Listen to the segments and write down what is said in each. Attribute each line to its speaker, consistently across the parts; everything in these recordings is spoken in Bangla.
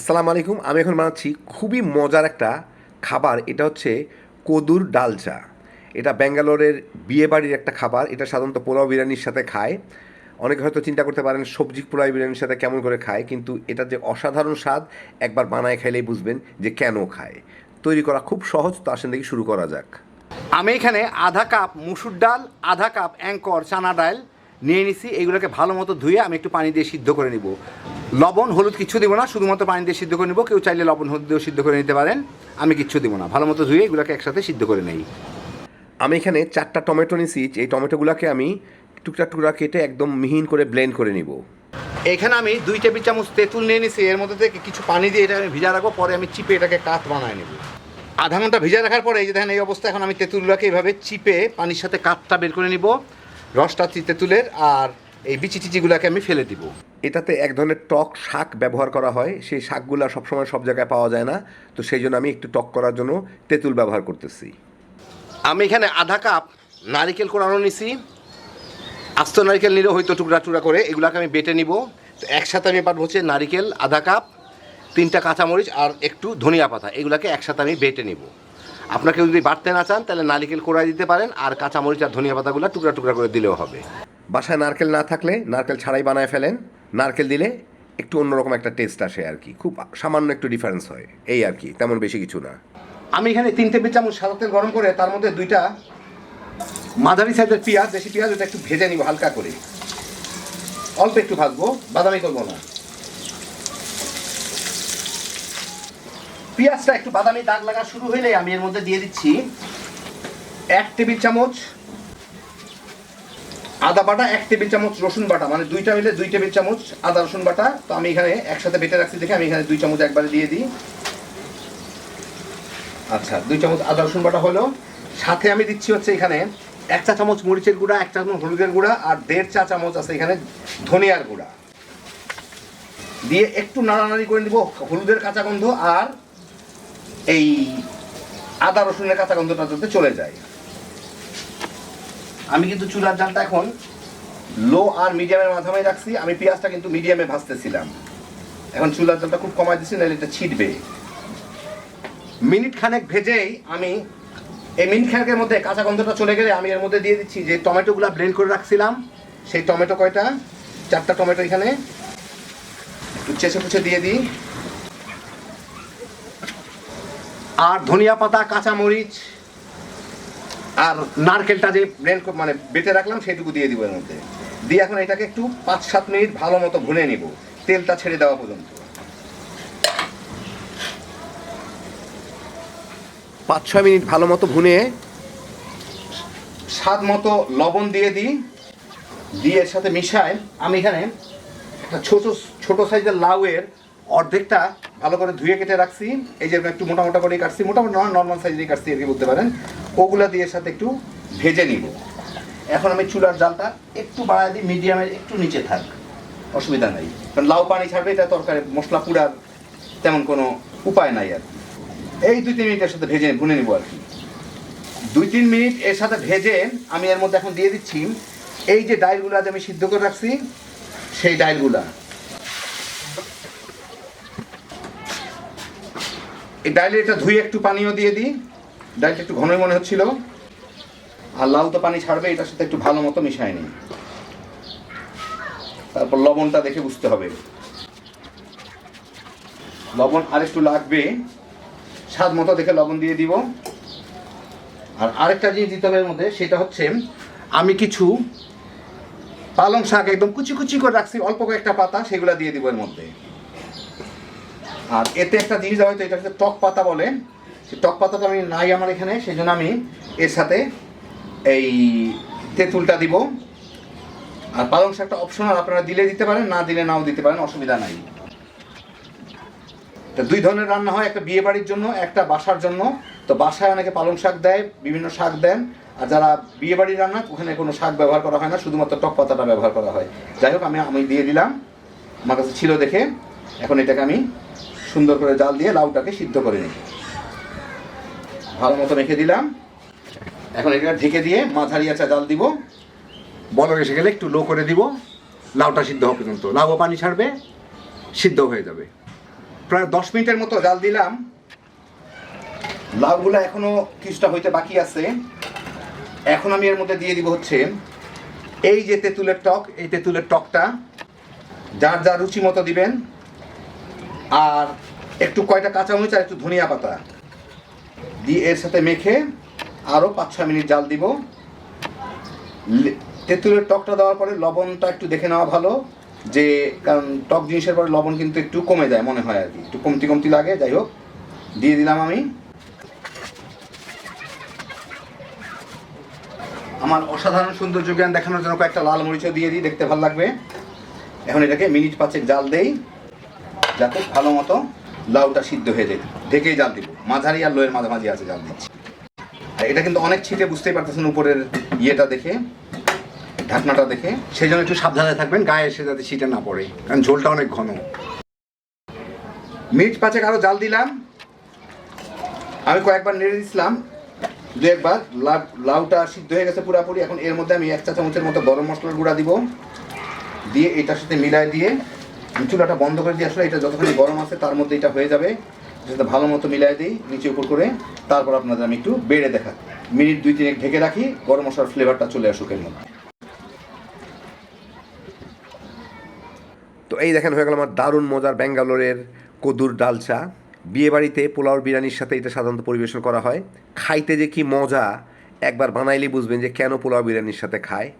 Speaker 1: আসসালামু আলাইকুম। আমি এখন বানাচ্ছি খুবই মজার একটা খাবার। এটা হচ্ছে কদুর ডাল চা। এটা ব্যাঙ্গালোরের বিয়ে বাড়ির একটা খাবার। এটা সাধারণত পোলাও বিরিয়ানির সাথে খায়। অনেকে হয়তো চিন্তা করতে পারেন, সবজি পোলাও বিরিয়ানির সাথে কেমন করে খায়, কিন্তু এটা যে অসাধারণ স্বাদ, একবার বানায় খাইলেই বুঝবেন যে কেন খায়। তৈরি করা খুব সহজ, তো আসেন দেখি শুরু করা যাক।
Speaker 2: আমি এখানে আধা কাপ মুসুর ডাল, আধা কাপ অ্যাঙ্কর চানা ডাল নিয়ে নিছি। এগুলোকে ভালো মতো ধুয়ে আমি একটু পানি দিয়ে সিদ্ধ করে নিব। লবণ হলুদ কিছু দিব না শুধুমাত্র পানি দিয়ে সিদ্ধ করে নিব। কেউ চাইলে লবণ হলুদ দিয়েও সিদ্ধ করে নিতে পারেন। আমি কিচ্ছু দিব না। ভালো মতো ধুয়ে এগুলোকে একসাথে সিদ্ধ করে নেই।
Speaker 1: আমি এখানে চারটা টমেটো নিছি। এই টমেটোগুলোকে আমি টুকরা টুকরা কেটে একদম মিহিন করে ব্লেন্ড করে নিব।
Speaker 2: এখানে আমি দুই টেবিল চামচ তেঁতুল নিয়ে নিছি। এর মধ্যে থেকে কিছু পানি দিয়ে এটা আমি ভিজা রাখব। পরে আমি চিপে এটাকে কাত বানায় নেব। আধা ঘণ্টা ভিজা রাখার পরে এই যে দেখেন এই অবস্থা। এখন আমি তেঁতুলগুলোকে এইভাবে চিপে পানির সাথে কাতটা বের করে নিব। রসটা তেঁতুলের। আর এই বিচি টিচিগুলোকে আমি ফেলে দিব।
Speaker 1: এটাতে এক ধরনের টক শাক ব্যবহার করা হয়। সেই শাকগুলো সবসময় সব জায়গায় পাওয়া যায় না। তো সেই জন্য আমি একটু টক করার জন্য তেঁতুল ব্যবহার করতেছি।
Speaker 2: আমি এখানে আধা কাপ নারিকেল কোরানো নিছি। আস্ত নারিকেল নিলেও হয়তো টুকরা টুকরা করে। এগুলাকে আমি বেটে নিব। তো একসাথে আমি পাঠবো হচ্ছে নারিকেল আধা কাপ তিনটা কাঁচামরিচ আর একটু ধনিয়া পাতা। এগুলাকে একসাথে আমি বেটে নিব। আপনাকে যদি বাড়তে না চান তাহলে নারিকেল কোড়াই দিতে পারেন আর কাঁচামরিচ আর ধনিয়া পাতাগুলো টুকরা টুকরা করে দিলেও হবে।
Speaker 1: বাসায় নারকেল না থাকলে নারকেল ছাড়াই বানায় ফেলেন। নারকেল দিলে একটু অন্যরকম একটা টেস্ট আসে আর কি। খুব সামান্য একটু ডিফারেন্স হয়। এই আর কি, তেমন বেশি কিছু না।
Speaker 2: আমি এখানে তিন টেবিল চামচ সাদা তেল গরম করে তার মধ্যে দুইটা মাঝারি সাইজের পেঁয়াজ, দেশি পেঁয়াজ, ওটা একটু ভেজে নিব হালকা করে। অল্প একটু ভাজবো, বাদামি করব না। পেঁয়াজটা একটু বাদামি দাগ লাগা শুরু হইলে আমি এর মধ্যে দিয়ে দিচ্ছি এক টেবিল চামচ আদা বাটা এক টেবিল চামচ, রসুন বাটা মানে দুইটা মিলে দুই টেবিল চামচ আদা, রসুন বাটা। তো আমি এখানে একসাথে বেটে রাখছি, দেখে আমি এখানে দুই চামচ একবারে দিয়ে দিই। আচ্ছা দুই চামচ আদা, রসুন বাটা হলো। সাথে আমি দিচ্ছি হচ্ছে এখানে এক চা চামচ মরিচের গুঁড়া, এক চা চামচ হলুদের গুঁড়া, আর দেড় চা চামচ আছে এখানে ধনিয়ার গুঁড়া। দিয়ে একটু নাড়ানাড়ি করে দিব হলুদের কাঁচা গন্ধ, আর এই আদা, রসুনের কাঁচা গন্ধটা যাতে চলে যায়। আমি কিন্তু চুলার জালটা এখন লো আর মিডিয়ামের মাধ্যমে রাখছি। আমি পেঁয়াজটা কিন্তু মিডিয়ামে ভাজতেছিলাম। এখন চুলার জালটা খুব কমাই দিচ্ছি নাহলে এটা ছিটবে। মিনিট খানেক ভেজেই আমি এই মিনিট খানেকের মধ্যে কাঁচা গন্ধটা চলে গেলে আমি এর মধ্যে দিয়ে দিচ্ছি যে টমেটোগুলো ব্লেন্ড করে রাখছিলাম। সেই টমেটো কয়টা? চারটা টমেটো এখানে। একটু চেঁচে কুচে দিয়ে দিই। আর ধনিয়া পাতা কাঁচা মরিচ আর নারকেলটা যে ব্লেন্ড মানে বেটে রাখলাম সেটুকু দিয়ে দিব এর মধ্যে। দিয়ে এখন এটাকে একটু পাঁচ সাত মিনিট ভালো মতো ভুনে নিব তেলটা ছেড়ে দেওয়া পর্যন্ত।
Speaker 1: পাঁচ ছয় মিনিট ভালো মতো ভুনে
Speaker 2: স্বাদ মতো লবণ দিয়ে দিই দিয়ে এর সাথে মিশায় আমি এখানে একটা ছোট ছোট সাইজের লাউয়ের অর্ধেকটা ভালো করে ধুয়ে কেটে রাখছি। এই যে একটু মোটা মোটা করে কাটছি মোটামুটি নর্মাল সাইজের কাটছি আর কি বলতে পারেন। ওগুলা দিয়ে সাথে একটু ভেজে নিব। এখন আমি চুলার জালটা একটু বাড়ায় দিই মিডিয়ামের একটু নিচে থাক। অসুবিধা নাই। কারণ লাউ পানি ছাড়বে, এটা তরকারি, মশলা পুরার তেমন কোনো উপায় নাই আর। এই দুই, তিন মিনিটের সাথে ভেজে ভুনে নিব আর কি। দুই, তিন মিনিট এর সাথে ভেজে আমি এর মধ্যে এখন দিয়ে দিচ্ছি, এই যে ডাইলগুলো যে আমি সিদ্ধ করে রাখছি, সেই ডালগুলা এই ডাইলে এটা ধুয়ে একটু পানিও দিয়ে দিই। ডালটা একটু ঘনই মনে হচ্ছিল। আর লাল তো পানি ছাড়বে, এটার সাথে একটু ভালো মতো মিশায় নিই। তারপর লবণটা দেখে বুঝতে হবে। লবণ আর একটু লাগবে, স্বাদ মতো দেখে লবণ দিয়ে দিব। আর আরেকটা জিনিস দিতে হবে এর মধ্যে, সেটা হচ্ছে আমি কিছু পালং শাক একদম কুচি কুচি করে রাখছি, অল্প কয়েকটা পাতা, সেগুলো দিয়ে দিব এর মধ্যে। আর এতে একটা জিনিস দেওয়া হয়তো এটা হচ্ছে টক পাতা বলে। টক পাতাটা আমি নাই আমার এখানে সেই জন্য আমি এর সাথে এই তেঁতুলটা দিব। আর পালং শাকটা অপশনাল আপনারা দিলে দিতে পারেন, না দিলে নাও দিতে পারেন, অসুবিধা নাই। তো দুই ধরনের রান্না হয়, একটা বিয়ে বাড়ির জন্য, একটা বাসার জন্য। তো বাসায় অনেকে পালং শাক দেয়, বিভিন্ন শাক দেন। আর যারা বিয়ে বাড়ির রান্না, ওখানে কোনো শাক ব্যবহার করা হয় না, শুধুমাত্র টক পাতাটা ব্যবহার করা হয়। যাই হোক, আমি আমি দিয়ে দিলাম। আমার কাছে ছিল দেখে। এখন এটাকে আমি সুন্দর করে জাল দিয়ে লাউটাকে সিদ্ধ করে নিই। ভালো মতো রেখে দিলাম। এখন এটা ঢেকে দিয়ে মাঝারি আচা জাল দিব। বলক এসে গেলে একটু লো করে দিব। লাউটা সিদ্ধ হওয়া পর্যন্ত। লাউও পানি ছাড়বে, সিদ্ধ হয়ে যাবে। প্রায় দশ মিনিটের মতো জাল দিলাম। লাউগুলো এখনও কিছুটা হইতে বাকি আছে। এখন আমি এর মধ্যে দিয়ে দিব হচ্ছে এই যে তেঁতুলের টক, এই তেঁতুলের টকটা, যার যা রুচি মতো দিবেন আর একটু কয়টা কাঁচামরিচ আর একটু ধনিয়া পাতা। দিয়ে এর সাথে মেখে আরও পাঁচ ছয় মিনিট জাল দিব। তেঁতুলের টকটা দেওয়ার পরে লবণটা একটু দেখে নেওয়া ভালো। যে, কারণ টক জিনিসের পরে লবণ কিন্তু একটু কমে যায় মনে হয় আর কি। একটু কমতি কমতি লাগে, যাই হোক। দিয়ে দিলাম আমি। আমার অসাধারণ সৌন্দর্য জ্ঞান দেখানোর জন্য কয়েকটা লাল মরিচও দিয়ে দিই, দেখতে ভালো লাগবে। এখন এটাকে মিনিট পাঁচেক জাল দেই। যাতে ভালো মতো লাউটা সিদ্ধ হয়ে যায়। দেখেই জাল দিব। মাঝারি আর লোয়ের মাঝামাঝি আছে জাল দিচ্ছি। এটা কিন্তু অনেক ছিটে বুঝতেই পারতেছেন উপরের ইয়েটা দেখে, ঢাকনাটা দেখে। সেই জন্য একটু সাবধানে থাকবেন, গায়ে এসে যাতে ছিটে না পড়ে, কারণ ঝোলটা অনেক ঘন। মিনিট পাঁচেক আরও জাল দিলাম। আমি কয়েকবার নেড়ে দিছিলাম। দু একবার লাউ লাউটা সিদ্ধ হয়ে গেছে পুরাপুরি। এখন এর মধ্যে আমি এক চা চামচের মতো গরম মশলার গুঁড়া দিব। দিয়ে এটার সাথে মিলাই দিয়ে চুলাটা বন্ধ করে দিয়ে আসলে এটা যতখানি গরম আছে তার মধ্যে এটা হয়ে যাবে। যাতে ভালো মতো মিলাই দিই, নিচে উপর করে। তারপর আপনাদের আমি একটু বেড়ে দেখা। মিনিট দুই তিনেক ঢেকে রাখি, গরম মশলার ফ্লেভারটা চলে আসুক এর মধ্যে।
Speaker 1: তো এই দেখেন, হয়ে গেল আমার দারুণ মজার ব্যাঙ্গালোরের কদুর ডাল চা। বিয়ে বাড়িতে পোলাওর বিরিয়ানির সাথে এটা সাধারণত পরিবেশন করা হয়। খাইতে যে কি মজা, একবার বানাইলে বুঝবেন যে কেন পোলাও বিরিয়ানির সাথে খায়।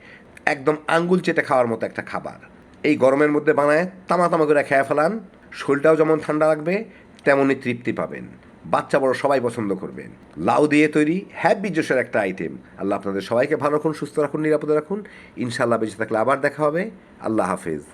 Speaker 1: একদম আঙ্গুল চেটে খাওয়ার মতো একটা খাবার। এই গরমের মধ্যে বানায় তামা তামা করে খেয়ে ফেলান। শরীরটাও যেমন ঠান্ডা লাগবে, তেমনই তৃপ্তি পাবেন। বাচ্চা বড় সবাই পছন্দ করবেন লাউ দিয়ে তৈরি হ্যাপি জোশের একটা আইটেম। আল্লাহ আপনাদের সবাইকে ভালো রাখুন, সুস্থ রাখুন, নিরাপদে রাখুন। ইনশাআল্লাহ বেঁচে থাকলে আবার দেখা হবে। আল্লাহ হাফেজ।